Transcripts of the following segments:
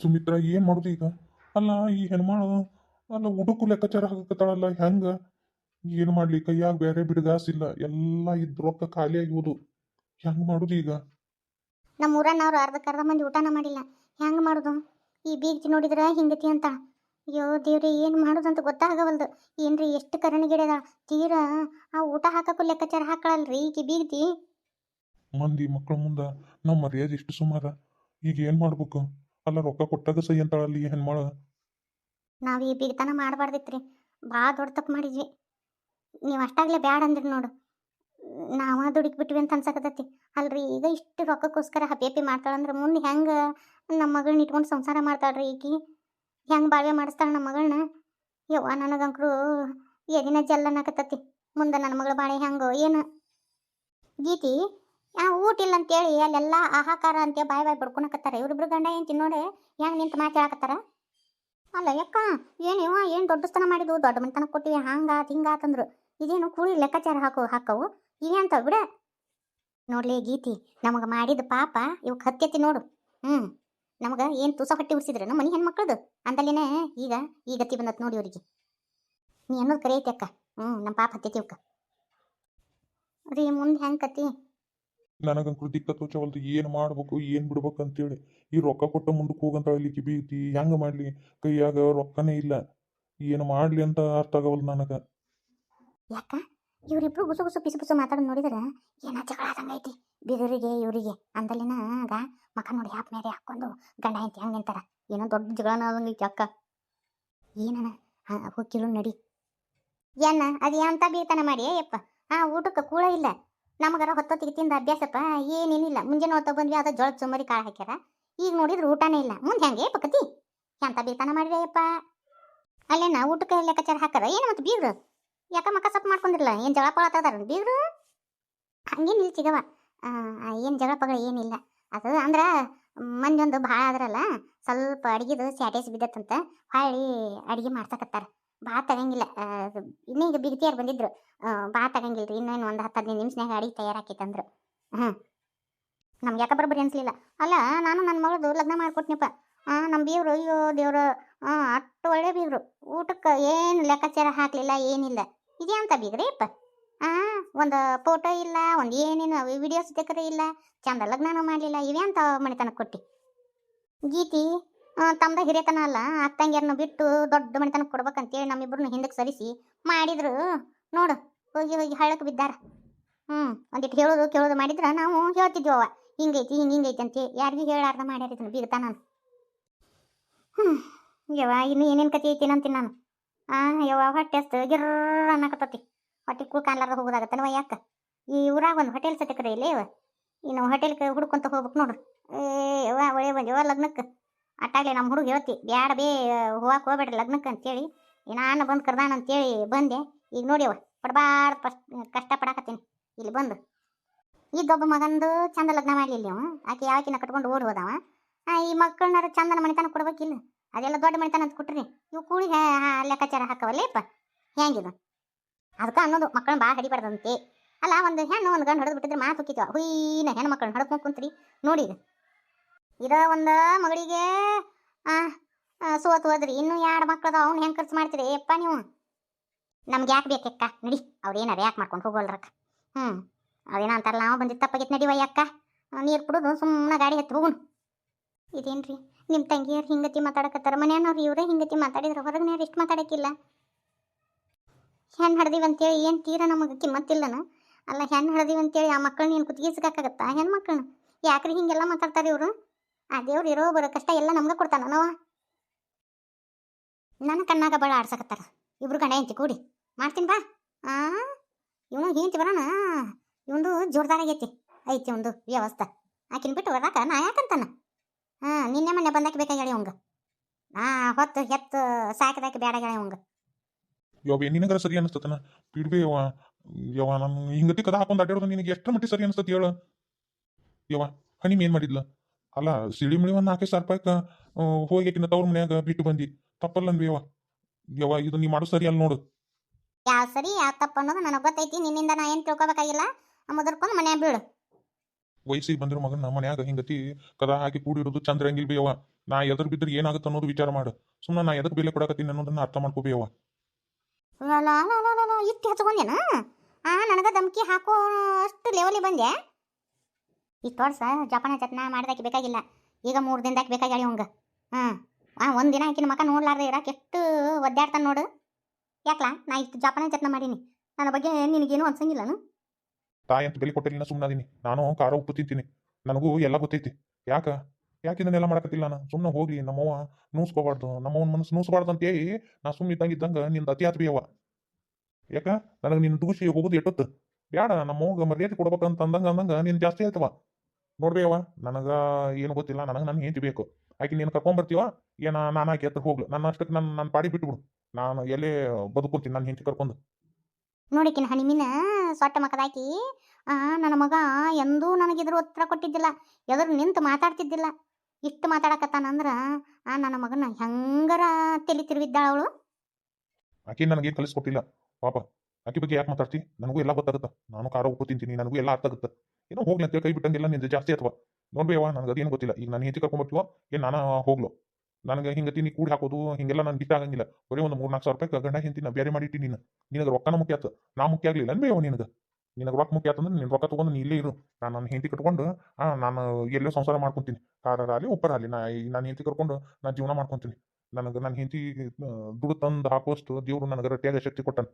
ಸುಮಿತ್ರ ಏನು ಮಾಡೋದು ಈಗ? ಅಲ್ಲ ಈ ಹೆಣ್ಮಾಳು ಅಲ್ಲ ಹುಡುಕು ಲೆಕ್ಕಾಚಾರ ಹಾಕತ್ತಾಳಲ್ಲ ಹೆಂಗೆ? ಏನು ಮಾಡಲಿ ಕೈಯಾಗ ಬೇರೆ ಬಿಡದಾಸಿಲ್ಲ ಎಲ್ಲ ಇದ್ ರೊಕ್ಕ ಖಾಲಿ ಆಗಿವುದು ಹೆಂಗ್ ಮಾಡೋದು ಈಗ? ನಮ್ಮ ಊರನ್ನವ್ರು ಅರ್ಧಕ್ಕೆ ಅರ್ಧ ಮಂದಿ ಊಟನ ಮಾಡಿಲ್ಲ. ಹೆಂಗೆ ಮಾಡೋದು? ಈ ಬೀಗ್ತಿ ನೋಡಿದ್ರೆ ಹಿಂಗತಿ ಅಂತ. ಅಯ್ಯೋ ದೇವ್ರಿ ಏನು ಮಾಡೋದು ಅಂತ ಗೊತ್ತಾಗವಲ್ದು. ಏನ್ರಿ ಎಷ್ಟು ಕರಣಿಗಿಡದ ತೀರಾ ಆ ಊಟ ಹಾಕಕ್ಕೂ ಲೆಕ್ಕಾಚಾರ ಹಾಕಳಲ್ರಿ ಈಗ ಬೀಗ್ತಿ? ಮಂದಿ ಮಕ್ಕಳ ಮುಂದೆ ನಮ್ಮ ಮರ್ಯಾದೆ ಇಷ್ಟು ಸುಮಾರ. ಈಗ ಏನು ಮಾಡ್ಬೇಕು? ಅಲ್ಲ ರೊಕ್ಕ ಕೊಟ್ಟಾಗ ಸೈ ಅಂತಾಳಲ್ಲ ಹೆಣ್ ಮಾಡ? ನಾವು ಈ ಬೀಗ್ತನ ಮಾಡಬಾರ್ದಿತ್ರಿ. ಭಾಳ ದೊಡ್ಡ ತಪ್ಪು ಮಾಡಿದ್ವಿ. ನೀವು ಅಷ್ಟಾಗ್ಲೇ ಬ್ಯಾಡ ಅಂದ್ರಿ ನೋಡು. ನಾವ ದುಡುಕ್ ಬಿಟ್ವಿ ಅಂತ ಅನ್ಸಕತ್ತೈತಿ. ಅಲ್ರಿ, ಈಗ ಇಷ್ಟು ರೊಕ್ಕಕ್ಕೋಸ್ಕರ ಹಪ್ಪಿ ಮಾಡ್ತಾಳಂದ್ರೆ ಮುಂದೆ ಹೆಂಗ ನಮ್ಮ ಮಗಳನ್ನ ಇಟ್ಕೊಂಡು ಸಂಸಾರ ಮಾಡ್ತಾಳ್ರಿ ಈಕಿ? ಹೆಂಗ್ ಬಾಳ್ವೆ ಮಾಡಿಸ್ತಾಳೆ ನಮ್ಮ ಮಗಳನ್ನ ಯವ್ವ, ನನಗಂಕರು ಎದಿನ ಜಲ್ಲನಕತ್ತತಿ ಮುಂದೆ ನನ್ನ ಮಗಳ ಬಾಳೆ ಹೆಂಗೋ, ಏನು? ಗೀತಿ ಊಟ ಇಲ್ಲ ಅಂತೇಳಿ ಅಲ್ಲೆಲ್ಲ ಆಹಾಕಾರ ಅಂತ ಬಾಯ್ ಬಾಯ್ ಬಡ್ಕೊಳಕತ್ತಾರ ಇವ್ರಿಬ್ರು ಗಂಡ ಏನು ತಿನ್ನೋಡೆ ಹೆಂಗೆ ನಿಂತು ಮಾತಾಡಕತ್ತಾರ ಅಲ್ಲ ಯಕ್ಕ, ಏನು ಇವ, ಏನು ದೊಡ್ಡಸ್ತನ ಮಾಡಿದ್ವು? ದೊಡ್ಡ ಮನೆತನ ಕೊಟ್ಟಿವಿ, ಹಂಗಾತ್ ಹಿಂಗಾತಂದ್ರು ಇದೇನು ಕೂಡಿ ಲೆಕ್ಕಾಚಾರ ಹಾಕು, ಹಾಕವು? ಅಂತ ಬಿಡ. ನೋಡ್ಲಿ ಗೀತಿ, ನಮಗೆ ಮಾಡಿದ ಪಾಪ ಇವಕ್ಕೆ ಹತ್ಯತಿ ನೋಡು. ಹ್ಞೂ ನಮಗೆ ಏನು ತುಸ ಹೊಟ್ಟಿ ಉರ್ಸಿದ್ರು ನಮ್ಮ ಮನೆ ಹೆಣ್ಮಕ್ಳದು? ಅಂದಲ್ಲಿನೇ ಈಗ, ಈ ಗತಿ ಬಂದತ್ ನೋಡಿ ಅವ್ರಿಗೆ. ನೀ ಅನ್ನೋದು ಕರೆ ಅಕ್ಕ. ಹ್ಞೂ ನಮ್ಮ ಪಾಪ ಹತ್ತೈತಿ ಇವಕ್ಕೆ ರೀ ಮುಂದೆ ಹೆಂಗ್ ಕತಿ? ನನಗಂಕರು ದಿಕ್ಕ ತೋಚವಲ್ದು ಏನು ಮಾಡ್ಬೇಕು, ಏನು ಬಿಡ್ಬೇಕು ಅಂತೇಳಿ ಈ ರೊಕ್ಕ ಕೊಟ್ಟ ಮುಂದಕ್ಕೆ ಹೋಗಂತ ಇಲ್ಲಿ ಬೀಗ್ತಿ ಹೆಂಗ ಮಾಡ್ಲಿ? ಕೈಯಾಗ ರೊಕ್ಕನೇ ಇಲ್ಲ. ಏನು ಮಾಡ್ಲಿ ಅಂತ ಅರ್ಥ ಆಗವಲ್ದು ನನಗೆ. ಯಾಕ? ಇವರಿಬ್ರು ಗುಸು ಗುಸು ಪಿಸು ಪಿಸು ಮಾತಾಡ್ ನೋಡಿದ್ರೆ ಏನ ಜಗಳ ಆದಂಗೈತಿ ಐತಿ. ಬಿದರಿಗೆ, ಇವರಿಗೆ ಅಂದಲಿನ ಆಗ ಮಕ ನೋಡಿ ಹಾಪ್ ಮೇಲೆ ಹಾಕೊಂಡು ಗಂಡ ಹೆಂಡತಿ ಹಂಗೆ ನಿಂತಾರ. ಏನೋ ದೊಡ್ಡ ಜಗಳನ ಆದಂಗ ಐತಿ ಅಕ್ಕ. ಏನನ? ಹೋಗಿ ಕೇಳು ನಡಿ. ಏನ? ಅದು ಎಂತ ಬೀಳ್ತಾನ ಮಾಡಿ ಯಪ್ಪ ಆ, ಊಟಕ್ಕೆ ಕೂಳ ಇಲ್ಲ. ನಮಗಾರ ಹೊತ್ತೊತ್ತಿಗೆ ತಿಂದ ಅಭ್ಯಾಸಪ್ಪ ಏನೇನಿಲ್ಲ ಮುಂಜಾನೆ ಹೊತ್ತ ಬಂದ್ವಿ, ಅದ ಜೋಳದ ಚುಮರಿ ಕಾಳು ಹಾಕ್ಯಾರ. ಈಗ ನೋಡಿದ್ರೆ ಊಟನೇ ಇಲ್ಲ. ಮುಂದೆ ಹೆಂಗೆ ಪಕತಿ ಎಂತ ಬೀಳ್ತಾನ ಅಲ್ಲೇ ಅಲ್ಲೇನ ಊಟಕ್ಕೆ ಲೆಕ್ಕಾಚಾರ ಹಾಕರ ಏನು ಮತ್ತೆ ಬೀಗ್ರು? ಯಾಕ ಮಕ್ಕ ಸಪ್ ಮಾಡ್ಕೊಂಡಿರಲ್ಲ ಏನು ಜಗಳ ಪಳತ್ತದಾರ ಬೀಗ್ರು? ಹಂಗೇನು ಇಲ್ಲಿ ಚಿಗವ ಏನು ಜಗಳ ಪಗಳ ಏನಿಲ್ಲ ಅದು ಅಂದ್ರೆ ಮಂದಿ ಒಂದು ಭಾಳ ಆದ್ರಲ್ಲ, ಸ್ವಲ್ಪ ಅಡಿಗೆದು ಸ್ಯಾಟೇಸ್ ಬಿದ್ದತ್ತಂತ ಹೊಳ್ಳಿ ಅಡಿಗೆ ಮಾಡ್ಸಕತ್ತಾರ. ಭಾಳ ತಗಂಗಿಲ್ಲ. ಇನ್ನೂ ಈಗ ಬಿಗತಿಯಾರು ಬಂದಿದ್ರು. ಭಾಳ ತಗಂಗಿಲ್ಲ ರೀ ಇನ್ನೇನು ಒಂದು ಹತ್ತು ಹದಿನೈದು ನಿಮಿಷನಾಗ ಅಡಿಗೆ ತಯಾರಾಕೈತಂದ್ರು. ಹ್ಞೂ ನಮ್ಗೆ ಯಾಕೆ ಬರೋಬ್ಬರಿ ಅನಿಸ್ಲಿಲ್ಲ. ಅಲ್ಲ, ನಾನು ನನ್ನ ಮಗಳದು ಲಗ್ನ ಮಾಡಿಕೊಟ್ನಿಪ್ಪ. ಹಾಂ ನಮ್ಮ ಬೀವರು, ಅಯ್ಯೋ ದೇವ್ರು ಹಾಂ ಅಷ್ಟು ಒಳ್ಳೆ ಬೀವರು. ಊಟಕ್ಕೆ ಏನು ಲೆಕ್ಕಾಚಾರ ಹಾಕಲಿಲ್ಲ, ಏನಿಲ್ಲ. ಇದೇ ಅಂತ ಬೀಗ್ರಿ ಅಪ್ಪ ಆ, ಒಂದು ಫೋಟೋ ಇಲ್ಲ, ಒಂದು ಏನೇನು ವಿಡಿಯೋಸ್ ತೆಕ್ಕರೆ ಇಲ್ಲ. ಚಂದ ಲಗ್ನನೂ ಮಾಡಲಿಲ್ಲ ಇವೇ ಅಂತ ಮನೆತನಕ್ಕೆ ಕೊಟ್ಟು. ಗೀತಿ ಆ, ತಮ್ದ ಹಿರಿಯತನ ಅಲ್ಲ ಅತ್ತಂಗಿಯರನ್ನ ಬಿಟ್ಟು ದೊಡ್ಡ ಮನೆತನ ಕೊಡ್ಬೇಕಂತೇಳಿ ನಮ್ಮಿಬ್ರನ್ನ ಹಿಂದಕ್ಕೆ ಸರಿಸಿ ಮಾಡಿದ್ರು. ನೋಡು ಹೋಗಿ ಹೋಗಿ ಹಳ್ಳಕ್ಕೆ ಬಿದ್ದಾರ. ಹ್ಞೂ ಒಂದಿಟ್ಟು ಹೇಳೋದು ಕೇಳೋದು ಮಾಡಿದ್ರೆ ನಾವು ಹೇಳ್ತಿದ್ವಿ ಅವ ಹಿಂಗೈತಿ ಹಿಂಗೆ ಹಿಂಗೈತಿ ಅಂತ ಯಾರಿಗೂ ಹೇಳಾರ್ದ ಮಾಡ್ಯಾರ ಇದನ್ನ ಬೀಗ್ತಾ ನಾನು. ಯವ್ವ ಇನ್ನು ಏನೇನು ಕತೆ ಐತಿ ಅಂತೀನಿ ನಾನು? ಆ ಯವ್ವ ಹೊಟ್ಟೆ ಅಷ್ಟು ಗಿರ್ರ ಅನ್ನಕತ್ತತಿ. ಹೊಟ್ಟೆ ಕುಳ್ ಕಾಣ್ಲಾರ್ದ ಹೋಗೋದಾಗತ್ತನವ ಯಾಕೆ? ಈ ಊರಾಗ ಒಂದು ಹೋಟೆಲ್ ಸತ್ಯಕ್ರೆ ಇಲ್ಲೇ ಇವ. ಇನ್ನು ಹೋಟೆಲ್ಗೆ ಹುಡ್ಕೊಂತ ಹೋಗ್ಬೇಕು ನೋಡು. ಏ ಯವ್ವ ಒಳ್ಳೆ ಬಂದೇವ ಲಗ್ನಕ್ಕೆ ಅಟ್ಟಾಗ್ಲಿ ನಮ್ಮ ಹುಡುಗ ಹೇಳ್ತಿ, ಬ್ಯಾಡ ಬೇ ಹೋಗಕ್ಕೆ ಹೋಗ್ಬೇಡ್ರಿ ಲಗ್ನಕ್ಕೆ ಅಂತೇಳಿ ನಾನು ಬಂದು ಕರ್ದಾನ ಅಂತೇಳಿ ಬಂದೆ. ಈಗ ನೋಡ್ಯವ ಪಡಬಾರ್ದು ಫಸ್ಟ್ ಕಷ್ಟ ಪಡಾಕತ್ತೀನಿ. ಇಲ್ಲಿ ಬಂದು, ಇದ್ದೊಬ್ಬ ಮಗಂದು ಚಂದ ಲಗ್ನ ಮಾಡಲಿಲ್ಲ ಅವ ಆಕೆ ಯಾವಕಿನ ಕಟ್ಕೊಂಡು ಓಡಿ ಹೋದವ. ಈ ಮಕ್ಕಳನ್ನ ಚಂದನ ಮನೆತನ ಕೊಡ್ಬೇಕಿಲ್ಲ. ಅದೆಲ್ಲ ದೊಡ್ಡ ಮನೆತನ ಅಂತ ಕೊಟ್ರಿ. ಇವು ಕೂಳಿ ಲೆಕ್ಕಾಚಾರ ಹಾಕವಲ್ಲ ಲೆಕ್ಕಾಚಾರ ಹಾಕವಲ್ಲೇಪ್ಪ ಹೆಂಗಿದು? ಅದಕ್ಕೆ ಅನ್ನೋದು ಮಕ್ಕಳನ್ನ ಭಾಳ ಹಡಿಬಾರ್ದಂತೆ. ಅಲ್ಲ, ಒಂದು ಹೆಣ್ಣು, ಒಂದು ಗಂಡು ಹೊಡೆದು ಬಿಟ್ಟಿದ್ರೆ ಮಾತು ಹುಯ್ ಹುಯ್ನ ಹೆಣ್ಣು ಮಕ್ಕಳನ್ನ ಹಡ್ಕೊಂಡು ಕುಂತ್ರಿ. ಈಗ. ಇದ ಒಂದು ಮಗಳಿಗೆ ಸೋತು ಹೋದ್ರಿ. ಇನ್ನು ಎರಡು ಮಕ್ಕಳದ ಅವ್ನು ಹೆಂಗೆ ಖರ್ಚು ಮಾಡ್ತೀರಿ? ಯಪ್ಪ ನೀವು. ನಮ್ಗೆ ಯಾಕೆ ಬೇಕಕ್ಕ ನಡಿ ಅವ್ರೇನಾರ ಯಾಕೆ ಮಾಡ್ಕೊಂಡು ಹೋಗೋಲ್ರಕ್ಕ ಹ್ಞೂ ಅದೇನೋ ಅಂತಾರಲ್ಲ, ನಾವು ಬಂದಿದ್ದು ತಪ್ಪಾಗಿತ್ತು ನಡಿವ ಅಕ್ಕ. ನೀರು ಕುಡಿದು, ಸುಮ್ಮನೆ ಗಾಡಿ ಹತ್ತಿ ಹೋಗುನು ಇದೇನ್ರಿ? ನಿಮ್ಮ ತಂಗಿಯರು ಹಿಂಗತಿ ಮಾತಾಡಕತ್ತಾರ. ಮನೆಯವ್ರು ಇವರೇ ಹಿಂಗತಿ ಮಾತಾಡಿದ್ರೆ. ಹೊರಗಿನವ್ರು ಎಷ್ಟು ಮಾತಾಡಕ್ಕಿಲ್ಲ ಹೆಣ್ಣು ಹಡ್ದೀವಿ ಅಂತೇಳಿ ಏನು ತೀರ ನಮಗೆ ಕಿಮ್ಮತ್ತಿಲ್ಲನ? ಅಲ್ಲ ಹೆಣ್ಣು ಹಡ್ದೀವಿ ಅಂತೇಳಿ ಆ ಮಕ್ಕಳನ್ನ ಏನು ಕುತ್ತಿಗೆ ಸಿಗಾಕಾಗತ್ತಾ ಹೆಣ್ಮಕ್ಳನ್ನ? ಯಾಕ್ರಿ ಹಿಂಗೆಲ್ಲ ಮಾತಾಡ್ತಾರೆ ಇವರು? ಆ ದೇವ್ರು ಇರೋ ಬರೋ ಕಷ್ಟ ಎಲ್ಲ ನಮ್ಗೆ ಕೊಡ್ತಾನ ನನ್ನ ಕಣ್ಣಾಗ ಬಳ ಆಡ್ಸಕತ್ತಾರ. ಇಬ್ರು ಗಂಡ ಹೆಂಚಿ ಕೂಡಿ. ಮಾಡ್ತೀನಿ ಬಾ. ಆ? ಇವನು ಹೆಂಡ್ತಿ ಬರೋಣ ಇವಂದು ಜೋರ್ದಾರಾಗೈತಿ ಐತಿ ಒಂದು ವ್ಯವಸ್ಥೆ. ಆಕಿನ ಬಿಟ್ಟು ಬರಾಕ ನಾ ಯಾಕಂತಾನ? ಹಾಂ, ನಿನ್ನೆ ಮೊನ್ನೆ ಬೇಕಾ ಗಾಡಿ ಅವಂಗ ನಾ ಹೊತ್ತು ಹೆತ್ತು ಬೇಡ ಹೇಳಿ ಅವಂಗ ಯಾವ ನಿನಗರ ಸರಿ ಅನಿಸ್ತತನ? ಬಿಡ್ಬೇ ಯವ ಯವ ನಾನು ಹಿಂಗತಿ ಕದ ಹಾಕೊಂಡು ನಿನಗೆ ಎಷ್ಟು ಮಟ್ಟಿ ಸರಿ ಅನಿಸ್ತತಿ ಹೇಳು. ಯವ ಹಣಿಮ್ ಏನ್ ಮಾಡಿದ್ಲ? ಅಲ್ಲ ಸಿಡಿ ಮಿಳಿ ಒಂದು ನಾಲ್ಕೈದು ಸಾವಿರ ರೂಪಾಯಿಕ ತವ್ರ ಮನ್ಯಾಗ ಬಿಟ್ಟು ಬಂದಿ. ತಪ್ಪಲ್ಲ ಅಂದ್ವಿ ಯವ್ವ. ಯವ್ವ ಇದು ನೀ ಮಾಡೋ ಸರಿ ಅಲ್ಲಿ ನೋಡು. ಯಾವ ಸರಿ ಯಾವ ತಪ್ಪು ಅನ್ನೋದು ನನಗೆ ಗೊತ್ತೈತಿ. ನಿನ್ನಿಂದ ನಾ ಏನು ತಿಳ್ಕೊಬೇಕಾಗಿಲ್ಲ. ಮುದರ್ಕೊಂಡು ಮನ್ಯಾಗ ಬೀಳು. ವಯಸ್ಸಿಗೆ ಬಂದಿರೋ ಮಗನ ಮನ್ಯಾಗ ಹಿಂಗತಿ ಕದ ಹಾಕಿ ಕೂಡಿರೋದು ಚಂದ್ರ ಹಂಗಿಲ್ ಬಿ ಯವ ನಾ ಎದ್ರ ಬಿದ್ರೆ ಏನಾಗುತ್ತೆ ಅನ್ನೋದು ವಿಚಾರ ಮಾಡು. ಸುಮ್ಮನೆ ನಾ ಎದಕ್ಕೆ ಬೆಲೆ ಕೊಡಕತ್ತೀನಿ ಅನ್ನೋದನ್ನ ಅರ್ಥ ಮಾಡ್ಕೋಬೇವ ಇಟ್ಟು ಹಚ್ಕೊಂಡೇನ ಆ ನನಗ ಧಮ್ಕಿ ಹಾಕೋ ಅಷ್ಟು ಲೆವೆಲಿಗೆ ಬಂದೆ. ಇಷ್ಟು ತೋರ್ಸ, ಜಪಾನ ಚತ್ನ ಮಾಡ್ದಾಕಿ ಬೇಕಾಗಿಲ್ಲ. ಈಗ ಮೂರು ದಿನದಾಕಿ ಬೇಕಾಗಿ ಹಂಗ ಹಾಂ, ಆ, ಒಂದು ದಿನ ಆಕಿನ ಮಕ ನೋಡ್ಲಾರ್ದೆ ಇರಾಕ ಎಷ್ಟು ಒದ್ದಾಡ್ತಾನೆ ನೋಡು. ಯಾಕಲಾ? ನಾ ಇಷ್ಟು ಜಪಾನ ಚತ್ನ ಮಾಡೀನಿ. ನನ್ನ ಬಗ್ಗೆ ನಿನಗೇನು ಅನ್ಸಂಗಿಲ್ಲನು? ತಾಯಿ ಅಂತ ಬೆಲೆ ಕೊಟ್ಟಿಲ್ಲ ಸುಮ್ಮನಾದೀನಿ ನಾನು ಖಾರ ಉಪ್ಪು ತಿಂತೀನಿ. ನನಗೂ ಎಲ್ಲ ಗೊತ್ತೈತಿ. ಯಾಕ? ಯಾಕೆ ಇದನ್ನೆಲ್ಲ ಮಾಡಕತ್ತಿಲ್ಲ ನಾನು? ಸುಮ್ಮನೆ ಹೋಗ್ಲಿ, ನಮ್ಮವ್ವ ನೂಸ್ಕೋಬಾರ್ದು ನಮ್ಮವನ ಮನಸ್ಸು ನೂಸ್ಬಾರ್ದು ಅಂತೇಳಿ ನಾ ಸುಮ್ಮನೆ ಇದ್ದಂಗೆ ನಿಂದು ಅತಿ ಆತ್ ಅವ ಯಾಕ? ನನಗೆ ನಿನ್ನ ದೂಷಿ ಹೋಗೋದು ಎಟ್ಟೊತ್ತು ಬ್ಯಾಡ ನಮ್ಮವ್ಗೆ ಮರ್ಯಾದೆ ಕೊಡ್ಬೇಕಂತ ಅಂದಂಗ ಅಂದಂಗ ನೀನು ಜಾಸ್ತಿ ಆಯ್ತವ ನೋಡ್ಬೇಯವ್ವ ನನಗ ಏನು ಗೊತ್ತಿಲ್ಲ ನನಗೆ ನನ್ನ ಹೆಂಡತಿ ಬೇಕು. ಆಕೆ ನೀನು ಕರ್ಕೊಂಬರ್ತೀವ? ಏನ ನಾನು ಆಕೆ ಹತ್ರ ಹೋಗ್ಲು. ನನ್ನ ಅಷ್ಟಕ್ಕೆ ನನ್ನ ನನ್ನ ಪಾಡಿ ಬಿಟ್ಬಿಡು. ನಾನು ಎಲ್ಲಿ ಬದುಕೋತೀನಿ ನನ್ನ ಹೆಂಡತಿ ಕರ್ಕೊಂಡು. ನೋಡಿಕಿನ ಹನಿಮಿನ ಸೊಟ್ಟ ಮಕದಾಕಿ ಆ ನನ್ನ ಮಗ ಎಂದೂ ನನಗಿದ್ರ ಉತ್ತರ ಕೊಟ್ಟಿದ್ದಿಲ್ಲ. ಎದುರು ನಿಂತು ಮಾತಾಡ್ತಿದ್ದಿಲ್ಲ. ಇಷ್ಟು ಮಾತಾಡಕತ್ತಾನಂದ್ರ ಆ ನನ್ನ ಮಗನ ಹೆಂಗರ ತಲೆ ತಿರುವಿದ್ದಾಳ ಅವಳು ಆಕೆ ನನಗೆ ಕಲಿಸ್ಕೊಟ್ಟಿಲ್ಲ. ಪಾಪ ಆಕೆ ಬಗ್ಗೆ ಯಾಕೆ ಮಾತಾಡ್ತಿ? ನನಗೂ ಎಲ್ಲ ಗೊತ್ತಾಗುತ್ತೆ. ನಾನು ಕಾರ ಉಪ್ಪು ತಿಂತೀನಿ ನನಗೂ ಎಲ್ಲ ಅರ್ಥ ಆಗುತ್ತೆ. ಏನೋ ಹೋಗ್ಲಿ ಅಂತ ಕೈ ಬಿಟ್ಟಂಗೆಲ್ಲ ನಿಂದು ಜಾಸ್ತಿ ಅಥವಾ ಅವ ನನಗೆ ಅದೇನು ಗೊತ್ತಿಲ್ಲ. ಈಗ ನಾನು ಹೆಂಡತಿ ಕರ್ಕೊಂಡ್ಬರ್ತೀವೋ ಏನು ನಾನು ಹೋಗ್ಲು? ನನಗೆ ಹಿಂಗೆ ತಿನ್ನಿ ಕೂಡಿ ಹಾಕೋದು, ಹಿಂಗೆಲ್ಲ ನಾನು ಇಷ್ಟ ಆಗಂಗಿಲ್ಲ. ಬರೀ ಒಂದು ಮೂರು ನಾಲ್ಕು ಸಾವಿರ ರೂಪಾಯಿ ಗಂಡ ಹೆಂಡತಿ ನಾ ಬೇರೆ ಮಾಡಿಟ್ಟಿ ನೀನು. ನಿನಗೆ ರೊಕ್ಕನ ಮುಖ್ಯ ಆಯ್ತು ನಾ ಮುಖ್ಯ ಆಗಲಿಲ್ಲ ಅನ್ಬೇವ ನಿನಗೆ? ನಿನಗೆ ರೊಕ್ಕ ಮುಖ್ಯ ಆತಂದ್ರೆ ನಿನ್ನ ರೊಕ್ಕ ತೊಗೊಂಡು ನೀ ಇಲ್ಲೇ ಇರು. ನಾನು ನನ್ನ ಹೆಂಡತಿ ಕಟ್ಕೊಂಡು ನಾನು ಎಲ್ಲೋ ಸಂಸಾರ ಮಾಡ್ಕೊತೀನಿ. ಖಾರ ಆಗಲಿ ಉಪ್ಪರಾಗಲಿ ನಾ ನಾನು ಹೆಂಡತಿ ಕರ್ಕೊಂಡು ನಾನು ಜೀವನ ಮಾಡ್ಕೊತೀನಿ. ನನಗೆ ನನ್ನ ಹೆಂಡತಿ ದುಡ್ಡು ತಂದು ಹಾಕುವಷ್ಟು ದೇವರು ನನಗೆ ರಟ್ಟಿಯಾಗ ಶಕ್ತಿ ಕೊಟ್ಟನು.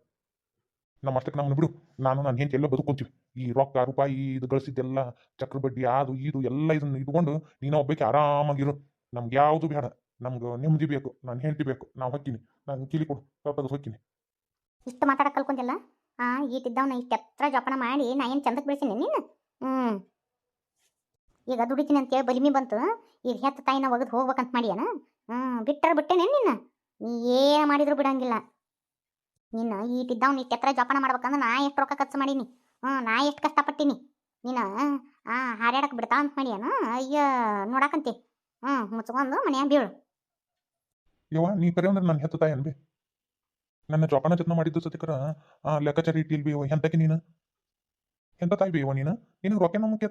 ನಮ್ಮ ಅಷ್ಟಕ್ಕೆ ನಮ್ಮನ್ನು ಬಿಡು. ನಾನು ನನ್ನ ಹೆಂಡತಿ ಎಲ್ಲ ಬದುಕೊಂತೀವಿ. ಈ ರೊಕ್ಕ, ರೂಪಾಯಿ ಇದು ಗಳಿಸಿದ್ದೆಲ್ಲ, ಚಕ್ರ ಬಡ್ಡಿ, ಅದು ಇದು ಎಲ್ಲ ಇದನ್ನ ಇಟ್ಕೊಂಡು ನೀನು ಒಬ್ಬಕ್ಕೆ ಆರಾಮಾಗಿರು. ನಮ್ಗೆ ಯಾವುದು ಬೇಡ. ನಮ್ಗೆ ನೆಮ್ಮದಿ ಬೇಕು. ನಾನು ಹೆಂಡತಿ ಬೇಕು. ನಾವು ಹೊಕ್ಕಿನಿ. ನಾನು ಕಿಲಿ ಕೊಡು. ಸ್ವಲ್ಪ ಹೊಕ್ಕಿನಿ. ಇಷ್ಟು ಮಾತಾಡಕ್ಕೆ ಕಲ್ಕೊಂತಿಲ್ಲ? ಆ ಈಟಿದ್ದವನ ಇಷ್ಟು ಎತ್ತರ ಜಪನ ಮಾಡಿ ನಾ ಏನು ಚಂದಕ್ಕೆ ಬೆಳೆಸೀನಿ ನೀನು? ಹ್ಞೂ ಈಗ ದುಡಿತೀನಿ ಅಂತೇಳಿ ಬಲಿಮಿ ಬಂತು. ಈಗ ಹೆತ್ತ ತಾಯಿನ ಒಗೆದು ಹೋಗ್ಬೇಕಂತ ಮಾಡ್ಯಾನ? ಹ್ಞೂ ಬಿಟ್ಟರೆ ಬಿಟ್ಟೇನೆ ನಿನ್ನ? ನೀ ಏನು ಮಾಡಿದ್ರು ಬಿಡಂಗಿಲ್ಲ. ನಿನ್ನ ಈಟಿದ್ದವ್ನ ನೀ ಕೆತ್ತರ ಜೋಪಾನ ಮಾಡ್ಬೇಕಂದ್ರೆ ನಾ ಎಷ್ಟು ರೊಕ್ಕ ಖರ್ಚು ಮಾಡೀನಿ. ಹ್ಞೂ ನಾ ಎಷ್ಟು ಕಷ್ಟಪಟ್ಟೀನಿ. ನೀನು, ಆ ಹಾರ್ಯಾಡಕ್ಕೆ ಬಿಡ್ತಾ ಅಂತ ಮಾಡ್ಯಾನ? ಅಯ್ಯ, ನೋಡಾಕಂತಿ. ಹ್ಞೂ ಮುಚ್ಕೊಂಡು ಮನ್ಯಾಗ ಬೀಳು. ಯವ್ವ, ನೀ ಕರೆ ಅಂದ್ರೆ ನನ್ನ ಹೆತ್ತ ತಾಯಿ ಅನ್ಬಿ ನನ್ನ ಜೋಪಾನ ಜತ್ನ ಮಾಡಿದ್ದು ಸತಿಕರ, ಆ, ಲೆಕ್ಕಾಚಾರ ಇಟ್ಟಿಲ್ ಬಿ ಎಂತಕ್ಕೆ ನೀನು? ಎಂತ ತಾಯಿ ಬಿ ಯವ್ವ ನೀನು? ನಿನಗೆ ರೊಕ್ಕನ ಮುಖ್ಯ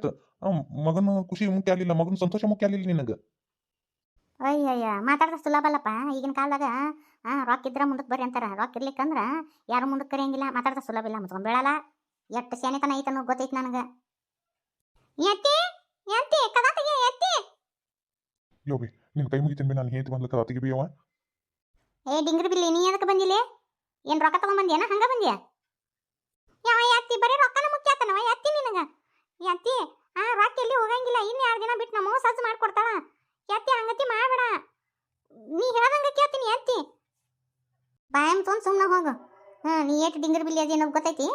ಮಗನ ಖುಷಿ ಮುಖ್ಯ ಆಗಲಿಲ್ಲ, ಮಗನ ಸಂತೋಷ ಮುಖ್ಯ ಆಗಲಿಲ್ಲ ನಿನಗೆ. ಅಯ್ಯಯ್ಯ ಮಾತಾಡ್ದ ಸುಲಭ ಅಲ್ಲಪ್ಪ. ಈಗಿನ ಕಾಲದಾಗ ಆ ರೊಕ್ಕ ಇದ್ರ ಮುಂದಕ್ಕೆ ಬರ್ರಿ ಅಂತಾರ. ರೊಕ್ಕ ಇರ್ಲಿಕ್ಕಂದ್ರ ಯಾರು ಮುಂದಕ್ಕೆ ಕರೆಯಂಗಿಲ್ಲ. ಮಾತಾಡ್ದ ಸುಲಭ ಇಲ್ಲ ಮುಚ್ಕೊಂಡ್ ಬೀಳಲ್ಲ. ಎಷ್ಟು ಶಾನೆತನ ಐತನೋ ಗೊತ್ತೈತೆ ನನಗೆ. ಎತ್ತಿ ಎತ್ತಿ ಕದ ತೆಗಿ ಎತ್ತಿ. ನಿನ್ನ ಕೈ ಮುಗಿತೀನಿ ಬಿ ನಾನು ಹೇಂತಿ ಬಂದ್ಲಕ್ಕ ಅತ್ತಿಗೆ ಬಿಯವ ಏ ಡಿಂಗ್ರಿ ಬಿಲ್ಲಿ ನೀ ಅದಕ್ಕೆ ಬಂದಿಲ್ಲ ಏನ್ ರೊಕ್ಕ ತಗೊಂಬಂದ್ಯಾನ ಹಂಗ ಬಂದ್ಯಾ? ಯಾವ ಎತ್ತಿ ಬರೀ ರೊಕ್ಕನ ಮುಖ್ಯ ಆತನವ ಎತ್ತಿ ನಿನಗೆ. ಎತ್ತಿ ಆ ರೊಕ್ಕ ಎಲ್ಲಿ ಹೋಗಂಗಿಲ್ಲ ಇನ್ನು ಎರಡು ದಿನ ಬಿಟ್ಟು ನಮ್ಮ ಸಜ್ಜು ಮಾಡ್ಕೊಡ್ತಾಳ. ಎತ್ತಿ ಹಂಗತಿ ಮಾಡಬೇಡ. ನೀ ಹೇಳ್ದಂಗ ಕೇಳ್ತೀನಿ ಎತ್ತಿ. ಬಾಯಂ ತೊಗೊಂಡು ಸುಮ್ಮನೆ ಹೋಗು. ಹ್ಞೂ ನೀ ಏಟು ಡಿಂಗರ್ ಬಿಲ್ಲಿ ಅದೇನೋ ಗೊತ್ತೈತಿ?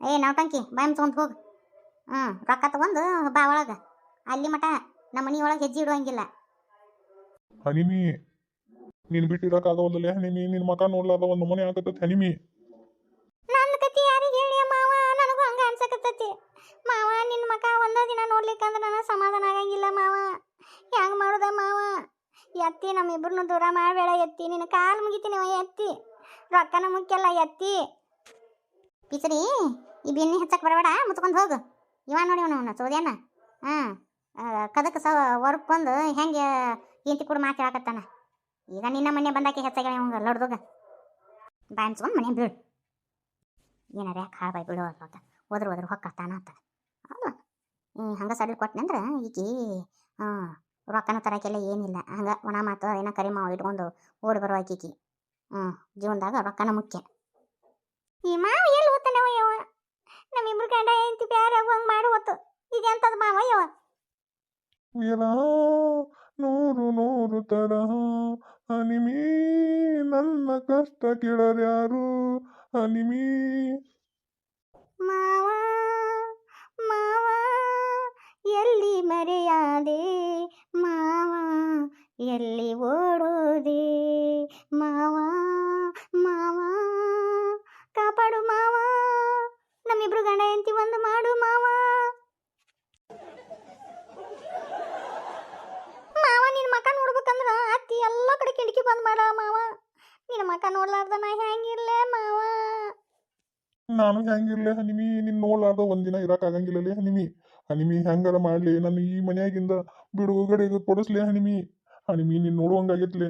ಏ ನೌಟಂಕಿ ಬಾಯಂ ತೊಗೊಂಡು ಹೋಗು. ಹ್ಞೂ ರೊಕ್ಕ ತಗೊಂಡು ಬಾ ಒಳಗೆ. ಅಲ್ಲಿ ಮಠ ನಮ್ಮ ಮನೆ ಒಳಗೆ ಹೆಜ್ಜೆ ಇಡುವಂಗಿಲ್ಲ. ಹನಿಮಿ ನೀನು ಬಿಟ್ಟಿರಕ್ಕಾಗವಲ್ಲೇ ಹನಿಮಿ ನಿನ್ನ ಮಕ ನೋಡ್ಲಾರ್ದ ಒಂದು ಮನೆ ಆಗತ್ತೈತಿ ಹನಿಮಿ ನನ್ನ ಕತಿ ಯಾರಿಗೆ ಹೇಳಿ ಮಾವ ನನಗೂ ಹಂಗ ಅನ್ಸಕತ್ತೈತಿ. ಮಾವ ನಿನ್ನ ಮಕ ಒಂದ ದಿನ ನೋಡ್ಲಿಕ್ಕಂದ್ರ ನನಗೆ ಸಮಾಧಾನ ಆಗಂಗಿಲ್ಲ ಮಾವ. ಎತ್ತಿ ನಮ್ಮಿಬ್ರನ್ನ ದೂರ ಮಾಡಬೇಡ, ಎತ್ತಿ. ನಿನ್ನ ಕಾಲು ಮುಗಿತೀನಿ ಎತ್ತಿ. ರೊಕ್ಕನ ಮುಖ್ಯಲ್ಲ, ಎತ್ತಿ. ಪಿಚರಿ ಈ ಬೆನ್ನಿ ಹಚ್ಚಕ್ಕೆ ಬರಬೇಡ, ಮುಚ್ಕೊಂಡು ಹೋಗು. ಇವ ನೋಡಿ ಅವನು ಸೋದ್ಯಾನ ಹಾಂ ಕದಕ್ಕೆ ಸ ವರ್ಕ್ ಬಂದು ಹೆಂಗೆ ಇಂತಿ ಕೂಡ ಮಾತು ಹೇಳಕತ್ತಾನ ಈಗ ನಿನ್ನ ಮನೆ ಬಂದಾಕೆ ಹೆಚ್ಚಾಗಿ ಅವಂಗೆ ಲಡ್ದಾಗ. ಬಾಯ್ಸ್ಕೊಂಡು ಮನೆ ಬೀಳು ಏನಾರ ಯಾಕೆ ಹಾಳು ಬಾಯ್ ಬಿಡು ಅಂತ. ಹೋದ್ರೆ ಹೋದ್ರೆ ಹೊಕ್ಕತ್ತಾನ ಅಂತ. ಹೌದು. ಹಂಗೆ ಸಡ್ಲ್ ಕೊಟ್ಟನಂದ್ರೆ ಈಕಿ ಹಾಂ ರೊಕ್ಕನ ತರಕ್ಕೆಲ್ಲ ಏನಿಲ್ಲ. ಹಂಗೆ ಒಣ ಮಾತು ಏನ ಕರಿ ಮಾವು ಇಟ್ಕೊಂಡು ಓಡಿ ಬರುವ ಆಕಿಕಿ. ಹ್ಞೂ ಜೀವನದಾಗ ರೊಕ್ಕನ ಮುಖ್ಯ. ಈ ಮಾವ ಎಲ್ಲಿ ಓದ್ತಾನವ ಯವ ನಮ್ಮಿಬ್ರು ಗಂಡ ಹೆಂಡತಿ ಬ್ಯಾರೆ ಹಂಗೆ ಮಾಡಿ ಓದ್ತು. ಇದೆಂತದ ಮಾವ ಯವ ನೂರು ನೂರು ತರಹ ಹನಿಮಿ ನನ್ನ ಕಷ್ಟ ಕೇಳರ್ಯಾರು ಹನಿಮಿ. ಮಾವ ಮಾವ ಎಲ್ಲಿ ಮರೆಯಾದೆ? ಎಲ್ಲಿ ಓಡೋದೆ? ಮಾವ ಮಾವ, ಕಾಪಾಡು ಮಾವ. ನಮ್ಮಿಬ್ರು ಗಂಡ ಎಂತಿ ಒಂದು ಮಾಡು ಮಾವ. ಮಾವ ನಿನ್ನ ಮಕ ನೋಡ್ಬೇಕಂದ್ರ ಅತ್ತಿ ಎಲ್ಲ ಕಡೆ ಕಿಟಕಿ ಬಂದ್ ಮಾಡ ಮಾವ. ನಿನ್ನ ಮಕ ನೋಡ್ಲಾರ್ದ ನಾ ಹೆಂಗಿರ್ಲೆ ಮಾವ. ನಾನು ಹೆಂಗಿರ್ಲಿ ಹನಿಮಿ ನಿನ್ನ ನೋಡ್ಲಾರ್ದ ಒಂದಿನ ಇರಕ್ಕಾಗಂಗಿಲ್ಲಲೇ ಹನಿಮಿ. ಹನಿಮಿ ಹೆಂಗಾರ ಮಾಡ್ಲಿ? ನನ್ನ ಈ ಮನ್ಯಾಗಿಂದ ಬಿಡುಗಡೆ ಕೊಡಿಸ್ಲಿ ಹನಿಮಿ. ಹನಿ ಮೀನ್ ನೀನ್ ನೋಡುವಂಗಾಗೈತ್ಲೆ